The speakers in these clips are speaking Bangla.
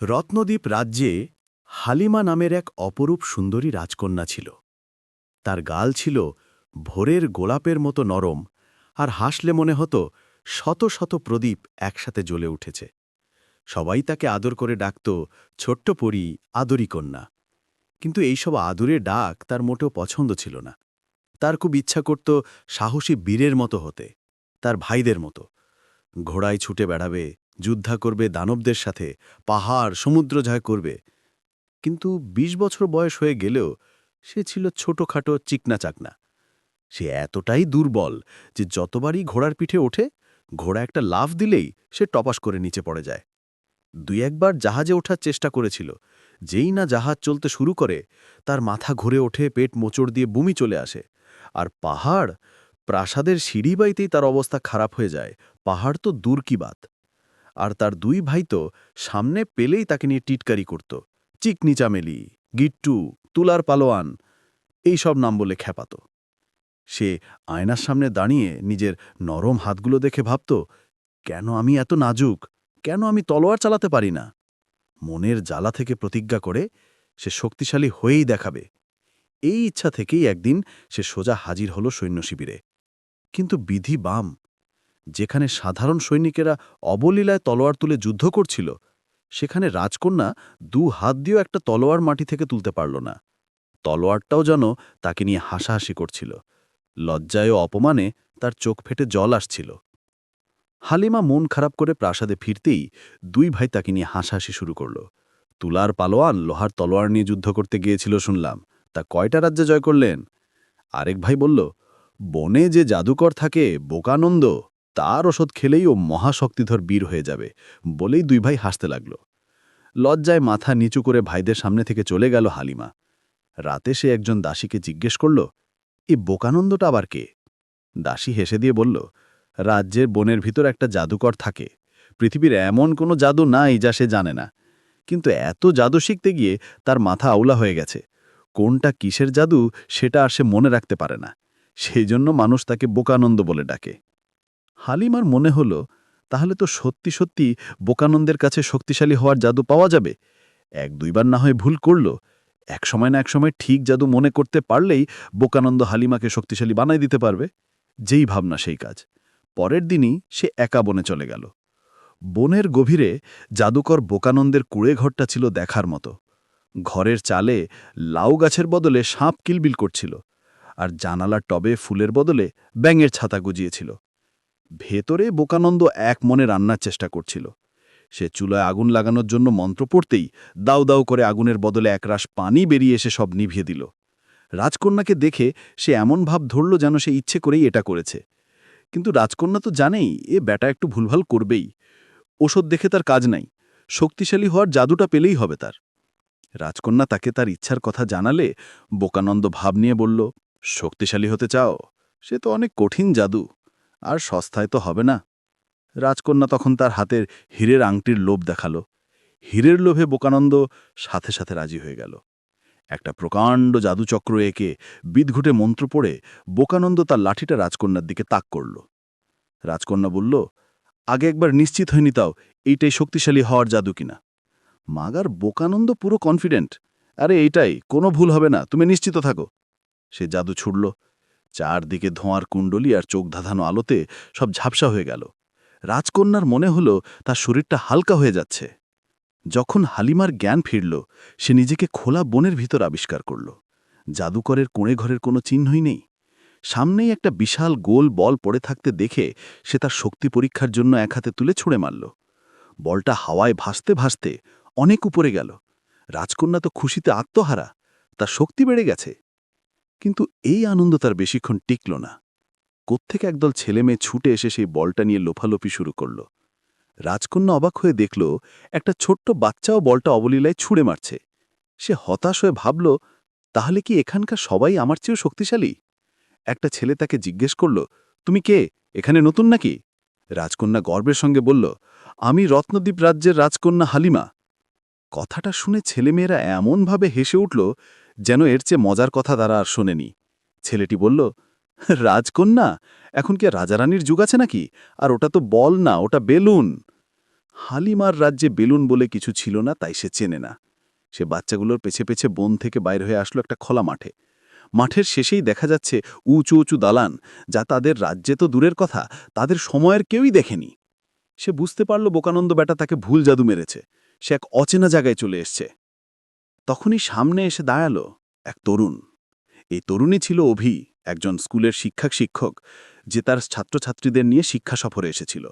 রত্নদ্বীপ রাজ্যে হালিমা নামের এক অপরূপ সুন্দরী রাজকন্যা ছিল। তার গাল ছিল ভোরের গোলাপের মতো নরম আর হাসলে মনে হতো শত শত প্রদীপ একসাথে জ্বলে উঠেছে। সবাই তাকে আদর করে ডাকত, ছোট্ট পরী, আদরি কন্যা। কিন্তু এইসব আদুরে ডাক তার মোটেও পছন্দ ছিল না। তার খুব ইচ্ছা করত সাহসী বীরের মতো হতে, তার ভাইদের মতো। ঘোড়ায় ছুটে বেড়াবে যুদ্ধা করবে দানবদের সাথে, পাহাড়, সমুদ্র জয় করবে। কিন্তু ২০ বছর বয়স হয়ে গেলেও সে ছিল ছোটখাটো চিকনা চাকনা সে এতটাই দুর্বল যে যতবারই ঘোড়ার পিঠে ওঠে, ঘোড়া একটা লাফ দিলেই সে টপাস করে নিচে পড়ে যায়। দুই একবার জাহাজে ওঠার চেষ্টা করেছিল। যেই না জাহাজ চলতে শুরু করে, তার মাথা ঘুরে ওঠে, পেট মোচড় দিয়ে বুমি চলে আসে। আর পাহাড়, প্রাসাদের সিঁড়ি বাইতেই তার অবস্থা খারাপ হয়ে যায়। পাহাড় তো দূর কি বাত। আর তার দুই ভাই তো সামনে পেলেই তাকে নিয়ে টিটকারি করত। চিকনি চামেলি গিট্টু, তুলার পালোয়ান, এই সব নাম বলে খ্যাপাত। সে আয়নার সামনে দাঁড়িয়ে নিজের নরম হাতগুলো দেখে ভাবত, কেন আমি এত নাজুক? কেন আমি তলোয়ার চালাতে পারি না? মনের জ্বালা থেকে প্রতিজ্ঞা করে সে শক্তিশালী হয়েই দেখাবে। এই ইচ্ছা থেকেই একদিন সে সোজা হাজির হল সৈন্য শিবিরে কিন্তু বিধি বাম যেখানে সাধারণ সৈনিকেরা অবলীলায় তলোয়ার তুলে যুদ্ধ করছিল, সেখানে রাজকন্যা দু হাত দিয়েও একটা তলোয়ার মাটি থেকে তুলতে পারল না। তলোয়ারটাও যেন তাকে নিয়ে হাসাহাসি করছিল। লজ্জায় ও অপমানে তার চোখ ফেটে জল আসছিল। হালিমা মন খারাপ করে প্রাসাদে ফিরতেই দুই ভাই তাকে নিয়ে হাসাহাসি শুরু করল। তুলার পালোয়ান লোহার তলোয়ার নিয়ে যুদ্ধ করতে গিয়েছিল শুনলাম। তা কয়টা রাজ্যে জয় করলেন? আরেক ভাই বলল, বনে যে জাদুকর থাকে বোকানন্দ তার ওষুধ খেলেই ও মহাশক্তিধর বীর হয়ে যাবে বলেই দুই ভাই হাসতে লাগল। লজ্জায় মাথা নিচু করে ভাইদের সামনে থেকে চলে গেল হালিমা। রাতে সে একজন দাসীকে জিজ্ঞেস করল, এ বোকানন্দটা আবার কে? দাসী হেসে দিয়ে বলল, রাজ্যের বনের ভিতর একটা জাদুকর থাকে। পৃথিবীর এমন কোনো জাদু নাই যা সে জানে না। কিন্তু এত জাদু শিখতে গিয়ে তার মাথা আউলা হয়ে গেছে। কোনটা কিসের জাদু সেটা আর সে মনে রাখতে পারে না। সেই জন্য মানুষ তাকে বোকানন্দ বলে ডাকে। হালিমার মনে হল, তাহলে তো সত্যি সত্যি বোকানন্দের কাছে শক্তিশালী হওয়ার জাদু পাওয়া যাবে। এক দুইবার না হয় ভুল করল। এক সময় না এক সময় ঠিক জাদু মনে করতে পারলেই বোকানন্দ হালিমাকে শক্তিশালী বানাই দিতে পারবে। যেই ভাবনা সেই কাজ। পরের দিনই সে একা বনে চলে গেল। বনের গভীরে জাদুকর বোকানন্দের কুড়ে ঘরটা ছিল দেখার মতো। ঘরের চালে লাউ গাছের বদলে সাপ কিলবিল করছিল। আর জানালার টবে ফুলের বদলে ব্যাঙের ছাতা গুজিয়েছিল। ভেতরে বোকানন্দ এক মনে রান্নার চেষ্টা করছিল। সে চুলায় আগুন লাগানোর জন্য মন্ত্র পড়তেই দাউ দাউ করে আগুনের বদলে একরাশ পানি বেরিয়ে এসে সব নিভিয়ে দিল। রাজকন্যাকে দেখে সে এমন ভাব ধরল যেন সে ইচ্ছে করেই এটা করেছে। কিন্তু রাজকন্যা তো জানেই, এ ব্যাটা একটু ভুলভাল করবেই। ওষুধ দেখে তার কাজ নাই, শক্তিশালী হওয়ার জাদুটা পেলেই হবে তার। রাজকন্যা তাকে তার ইচ্ছার কথা জানালে বোকানন্দ ভাব নিয়ে বলল, শক্তিশালী হতে চাও? সে তো অনেক কঠিন জাদু। আর সস্তায় তো হবে না। রাজকন্যা তখন তার হাতের হীরের আংটির লোভ দেখাল। হীরের লোভে বোকানন্দ সাথে সাথে রাজি হয়ে গেল। একটা প্রকাণ্ড জাদুচক্র এঁকে বিদঘুটে মন্ত্র পড়ে বোকানন্দ তার লাঠিটা রাজকন্যার দিকে তাক করল। রাজকন্যা বলল, আগে একবার নিশ্চিত হয়নি তাও, এইটাই শক্তিশালী হওয়ার জাদু কিনা? মাগার বোকানন্দ পুরো কনফিডেন্ট আরে এইটাই, কোনো ভুল হবে না, তুমি নিশ্চিত থাকো। সে জাদু ছুড়ল। চারদিকে ধোঁয়ার কুণ্ডলি আর চোখ ধাঁধানো আলোতে সব ঝাপসা হয়ে গেল। রাজকন্যার মনে হল তার শরীরটা হালকা হয়ে যাচ্ছে। যখন হালিমার জ্ঞান ফিরল, সে নিজেকে খোলা বনের ভিতর আবিষ্কার করল। জাদুকরের কোণে ঘরের কোনো চিহ্নই নেই। সামনেই একটা বিশাল গোল বল পড়ে থাকতে দেখে সে তার শক্তি পরীক্ষার জন্য এক হাতে তুলে ছুঁড়ে মারল। বলটা হাওয়ায় ভাসতে ভাসতে অনেক উপরে গেল। রাজকন্যা তো খুশিতে আত্মহারা। তার শক্তি বেড়ে গেছে। কিন্তু এই আনন্দ তার বেশিক্ষণ টিকল না। কোত্থেকে একদল ছেলে মেয়ে ছুটে এসে সেই বলটা নিয়ে লোফালোফি শুরু করল। রাজকন্যা অবাক হয়ে দেখল, একটা ছোট্ট বাচ্চাও বলটা অবলীলায় ছুঁড়ে মারছে। সে হতাশ হয়ে ভাবল, তাহলে কি এখানকার সবাই আমার চেয়েও শক্তিশালী? একটা ছেলে তাকে জিজ্ঞেস করল, তুমি কে? এখানে নতুন নাকি? রাজকন্যা গর্বের সঙ্গে বলল, আমি রত্নদ্বীপ রাজ্যের রাজকন্যা হালিমা। কথাটা শুনে ছেলেমেয়েরা এমনভাবে হেসে উঠল যেন এর চেয়ে মজার কথা তারা আর শোনেনি। ছেলেটি বলল, রাজকন্যা, এখন কি রাজারানীর যুগ আছে নাকি? আর ওটা তো বল না, ওটা বেলুন। হালিমার রাজ্যে বেলুন বলে কিছু ছিল না, তাই সে চেনে না। সে বাচ্চাগুলোর পেছে পেছে বন থেকে বাইর হয়ে আসলো একটা খোলা মাঠে। মাঠের শেষেই দেখা যাচ্ছে উঁচু উঁচু দালান, যা তাদের রাজ্যে তো দূরের কথা, তাদের সময়ের কেউই দেখেনি। সে বুঝতে পারল বোকানন্দ বেটা তাকে ভুল জাদু মেরেছে। সে এক অচেনা জায়গায় চলে এসছে। তখনই সামনে এসে দাঁড়াল এক তরুণ। এই তরুণী ছিল অভি, একজন স্কুলের শিক্ষক শিক্ষক, যে তার ছাত্রছাত্রীদের নিয়ে শিক্ষা সফরে এসেছিল।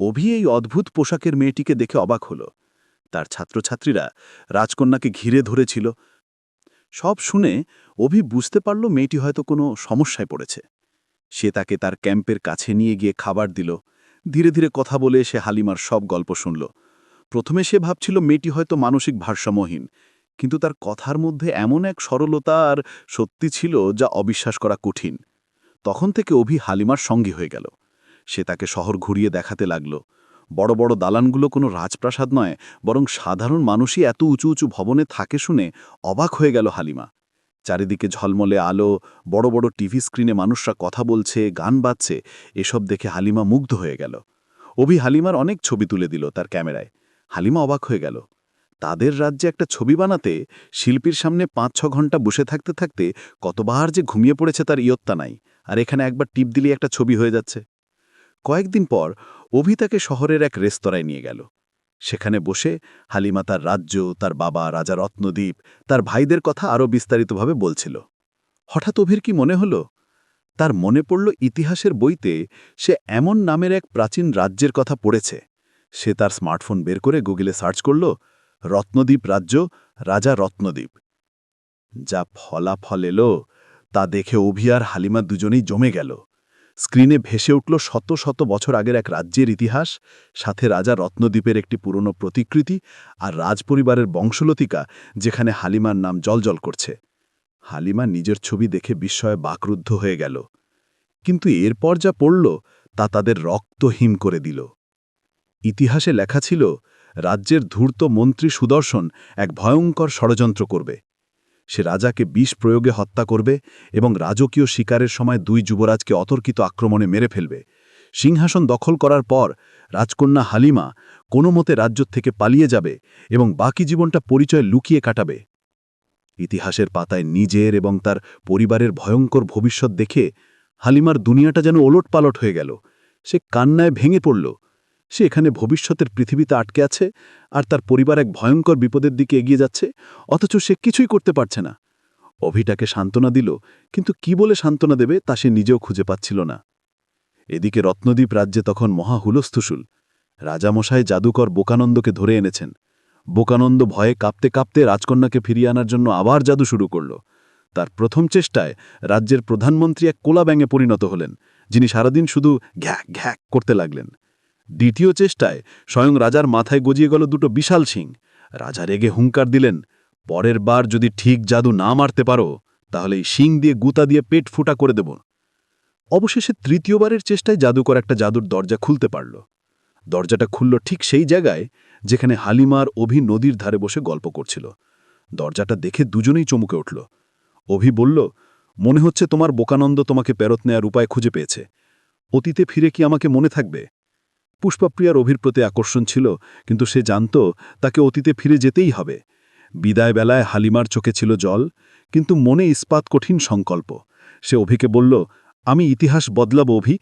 অভি এই অদ্ভুত পোশাকের মেয়েটিকে দেখে অবাক হল। তার ছাত্রছাত্রীরা রাজকন্যাকে ঘিরে ধরেছিল। সব শুনে অভি বুঝতে পারল মেয়েটি হয়তো কোনো সমস্যায় পড়েছে। সে তাকে তার ক্যাম্পের কাছে নিয়ে গিয়ে খাবার দিল। ধীরে ধীরে কথা বলে সে হালিমার সব গল্প শুনল। প্রথমে সে ভাবছিল মেয়েটি হয়তো মানসিক ভারসাম্যহীন। কিন্তু তার কথার মধ্যে এমন এক সরলতা আর সত্যি ছিল যা অবিশ্বাস করা কঠিন। তখন থেকে অভি হালিমার সঙ্গী হয়ে গেল। সে তাকে শহর ঘুরিয়ে দেখাতে লাগল। বড় বড় দালানগুলো কোনো রাজপ্রাসাদ নয়, বরং সাধারণ মানুষই এত উঁচু উঁচু ভবনে থাকে শুনে অবাক হয়ে গেল হালিমা। চারিদিকে ঝলমলে আলো, বড় বড় টিভি স্ক্রিনে মানুষরা কথা বলছে, গান বাজছে, এসব দেখে হালিমা মুগ্ধ হয়ে গেল। অভি হালিমার অনেক ছবি তুলে দিল তার ক্যামেরায়। হালিমা অবাক হয়ে গেল। তাদের রাজ্যে একটা ছবি বানাতে শিল্পীর সামনে পাঁচ ছ ঘণ্টা বসে থাকতে থাকতে কতবার যে ঘুমিয়ে পড়েছে তার ইয়ত্তা নাই। আর এখানে একবার টিপ দিলে একটা ছবি হয়ে যাচ্ছে। কয়েকদিন পর অভি তাকে শহরের এক রেস্তোরাঁয় নিয়ে গেল। সেখানে বসে হালিমা তার রাজ্য, তার বাবা, রাজা রত্নদ্বীপ তার ভাইদের কথা আরও বিস্তারিতভাবে বলছিল। হঠাৎ অভির কি মনে হল? তার মনে পড়ল ইতিহাসের বইতে সে এমন নামের এক প্রাচীন রাজ্যের কথা পড়েছে। সে তার স্মার্টফোন বের করে গুগলে সার্চ করল রত্নদ্বীপ রাজ্য, রাজা রত্নদ্বীপ। যা ফলাফল এলো, তা দেখে অভি আর হালিমা দুজনেই জমে গেল। স্ক্রিনে ভেসে উঠল শত শত বছর আগের এক রাজ্যের ইতিহাস, সাথে রাজা রত্নদ্বীপের একটি পুরনো প্রতিকৃতি আর রাজপরিবারের বংশলতিকা, যেখানে হালিমার নাম জলজল করছে। হালিমা নিজের ছবি দেখে বিস্ময়ে বাকরুদ্ধ হয়ে গেল। কিন্তু এরপর যা পড়ল, তা তাদের রক্ত হিম করে দিল। ইতিহাসে লেখা ছিল রাজ্যের ধূর্ত মন্ত্রী সুদর্শন এক ভয়ঙ্কর ষড়যন্ত্র করবে। সে রাজাকে বিষ প্রয়োগে হত্যা করবে এবং রাজকীয় শিকারের সময় দুই যুবরাজকে অতর্কিত আক্রমণে মেরে ফেলবে। সিংহাসন দখল করার পর রাজকন্যা হালিমা কোনো মতে রাজ্য থেকে পালিয়ে যাবে এবং বাকি জীবনটা পরিচয় লুকিয়ে কাটাবে। ইতিহাসের পাতায় নিজের এবং তার পরিবারের ভয়ঙ্কর ভবিষ্যৎ দেখে হালিমার দুনিয়াটা যেন ওলট পালট হয়ে গেল। সে কান্নায় ভেঙে পড়ল। সে এখানে ভবিষ্যতের পৃথিবীতে আটকে আছে আর তার পরিবার এক ভয়ঙ্কর বিপদের দিকে এগিয়ে যাচ্ছে, অথচ সে কিছুই করতে পারছে না। অভিটাকে সান্ত্বনা দিল, কিন্তু কি বলে সান্ত্বনা দেবে তা সে নিজেও খুঁজে পাচ্ছিল না। এদিকে রত্নদ্বীপ রাজ্যে তখন মহা হুলস্থুসুল। রাজামশাই জাদুকর বোকানন্দকে ধরে এনেছেন। বোকানন্দ ভয়ে কাঁপতে কাঁপতে রাজকন্যাকে ফিরিয়ে আনার জন্য আবার জাদু শুরু করল। তার প্রথম চেষ্টায় রাজ্যের প্রধানমন্ত্রী এক কোলা ব্যাঙে পরিণত হলেন, যিনি সারাদিন শুধু ঘ্যাক ঘ্যাক করতে লাগলেন। দ্বিতীয় চেষ্টায় স্বয়ং রাজার মাথায় গজিয়ে গেল দুটো বিশাল শিং। রাজা রেগে হুঙ্কার দিলেন, পরের বার যদি ঠিক জাদু না মারতে পারো, তাহলে এই শিং দিয়ে গুতা দিয়ে পেট ফুটা করে দেব। অবশেষে তৃতীয়বারের চেষ্টায় জাদুকর একটা জাদুর দরজা খুলতে পারল। দরজাটা খুলল ঠিক সেই জায়গায় যেখানে হালিমার অভি নদীর ধারে বসে গল্প করছিল। দরজাটা দেখে দুজনেই চমকে উঠল। অভি বলল, মনে হচ্ছে তোমার বোকানন্দ তোমাকে পেরত নেয়ার উপায় খুঁজে পেয়েছে। অতীতে ফিরে কি আমাকে মনে থাকবে? পুষ্পাপ্রিয়ার অভির প্রতি আকর্ষণ ছিল, কিন্তু সে জানত তাকে অতীতে ফিরে যেতেই হবে। বিদায় বেলায় হালিমার চোখে ছিল জল, কিন্তু মনে ইস্পাত কঠিন সংকল্প। সে অভিকে বলল, আমি ইতিহাস বদলাব অভি,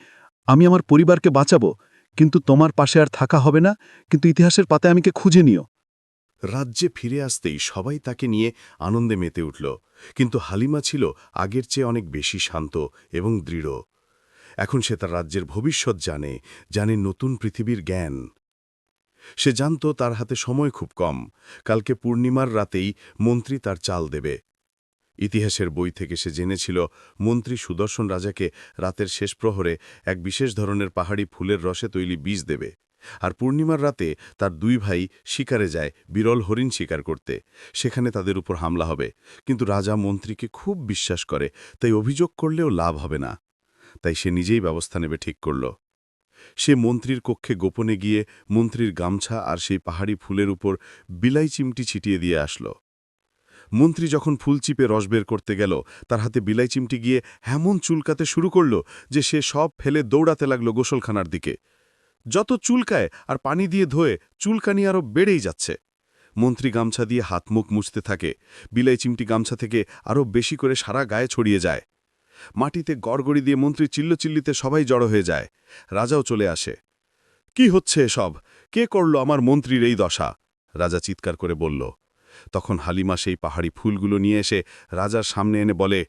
আমি আমার পরিবারকে বাঁচাবো, কিন্তু তোমার পাশে আর থাকা হবে না, কিন্তু ইতিহাসের পাতায় আমিকে খুঁজে নিও? রাজ্যে ফিরে আসতেই সবাই তাকে নিয়ে আনন্দে মেতে উঠল, কিন্তু হালিমা ছিল আগের চেয়ে অনেক বেশি শান্ত এবং দৃঢ়। এখন সে তার রাজ্যের ভবিষ্যৎ জানে জানে নতুন পৃথিবীর জ্ঞান। সে জানত তার হাতে সময় খুব কম, কালকে পূর্ণিমার রাতেই মন্ত্রী তার চাল দেবে। ইতিহাসের বই থেকে সে জেনেছিল, মন্ত্রী সুদর্শন রাজাকে রাতের শেষ প্রহরে এক বিশেষ ধরনের পাহাড়ি ফুলের রসে তৈরি বীজ দেবে। আর পূর্ণিমার রাতে তার দুই ভাই শিকারে যায়, বিরল হরিণ শিকার করতে। সেখানে তাদের উপর হামলা হবে, কিন্তু রাজা মন্ত্রীকে খুব বিশ্বাস করে, তাই অভিযোগ করলেও লাভ হবে না। তাই সে নিজেই ব্যবস্থা নেবে ঠিক করল। সে মন্ত্রীর কক্ষে গোপনে গিয়ে মন্ত্রীর গামছা আর সেই পাহাড়ি ফুলের উপর বিলাই চিমটি ছিটিয়ে দিয়ে আসল। মন্ত্রী যখন ফুল চিপে রস বের করতে গেল, তার হাতে বিলাই চিমটি গিয়ে এমন চুলকাতে শুরু করল যে সে সব ফেলে দৌড়াতে লাগল গোসলখানার দিকে। যত চুলকায় আর পানি দিয়ে ধোয়ে, চুলকানি আরও বেড়েই যাচ্ছে। মন্ত্রী গামছা দিয়ে হাত মুখ মুছতে থাকে, বিলাই চিমটি গামছা থেকে আরও বেশি করে সারা গায়ে ছড়িয়ে যায়। মাটিতে গড়গড়ি দিয়ে মন্ত্রী চিল্লচিল্লিতে সবাই জড়ো হয়ে যায়। রাজাও চলে আসে। কি হচ্ছে এসব? কে করল আমার মন্ত্রীর এই দশা? রাজা চিৎকার করে বলল। তখন হালিমা সেই পাহাড়ি ফুলগুলো নিয়ে এসে রাজার সামনে এনে বলে,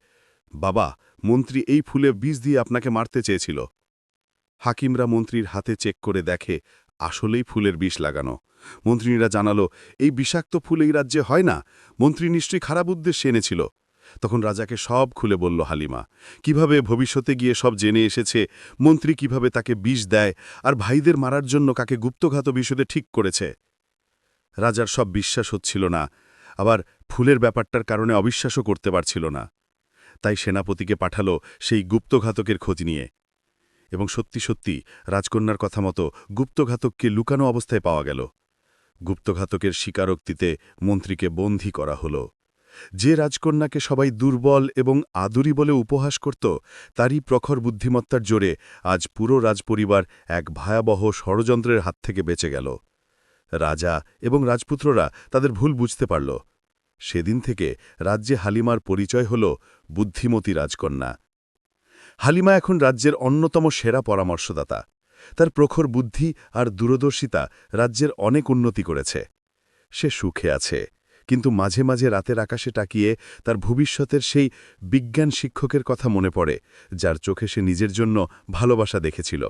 বাবা, মন্ত্রী এই ফুলে বীজ দিয়ে আপনাকে মারতে চেয়েছিল। হাকিমরা মন্ত্রীর হাতে চেক করে দেখে আসলেই ফুলের বিষ লাগানো। মন্ত্রীরা জানালো, এই বিষাক্ত ফুল এই রাজ্যে হয় না। মন্ত্রী নিশ্চয়ই খারাপ উদ্দেশ্যে এনেছিল। তখন রাজাকে সব খুলে বলল, হালিমা, কীভাবে ভবিষ্যতে গিয়ে সব জেনে এসেছে? মন্ত্রী কীভাবে তাকে বিষ দেয়? আর ভাইদের মারার জন্য কাকে গুপ্তঘাত বিষয়ে ঠিক করেছে? রাজার সব বিশ্বাস হচ্ছিল না, আবার ফুলের ব্যাপারটার কারণে অবিশ্বাসও করতে পারছিল না। তাই সেনাপতিকে পাঠালো সেই গুপ্তঘাতকের খোঁজ নিয়ে। এবং সত্যি সত্যি রাজকন্যার কথা মতো গুপ্তঘাতককে লুকানো অবস্থায় পাওয়া গেল। গুপ্তঘাতকের স্বীকারোক্তিতে মন্ত্রীকে বন্দী করা হল। যে রাজকন্যাকে সবাই দুর্বল এবং আদুরি বলে উপহাস করত, তারই প্রখর বুদ্ধিমত্তার জোরে আজ পুরো রাজপরিবার এক ভয়াবহ ষড়যন্ত্রের হাত থেকে বেঁচে গেল। রাজা এবং রাজপুত্ররা তাদের ভুল বুঝতে পারল। সেদিন থেকে রাজ্যে হালিমার পরিচয় হল বুদ্ধিমতী রাজকন্যা। হালিমা এখন রাজ্যের অন্যতম সেরা পরামর্শদাতা। তার প্রখর বুদ্ধি আর দূরদর্শিতা রাজ্যের অনেক উন্নতি করেছে। সে সুখে আছে। কিন্তু মাঝে মাঝে রাতের আকাশে তাকিয়ে তার ভবিষ্যতের সেই বিজ্ঞান শিক্ষকের কথা মনে পড়ে, যার চোখে সে নিজের জন্য ভালোবাসা দেখেছিল।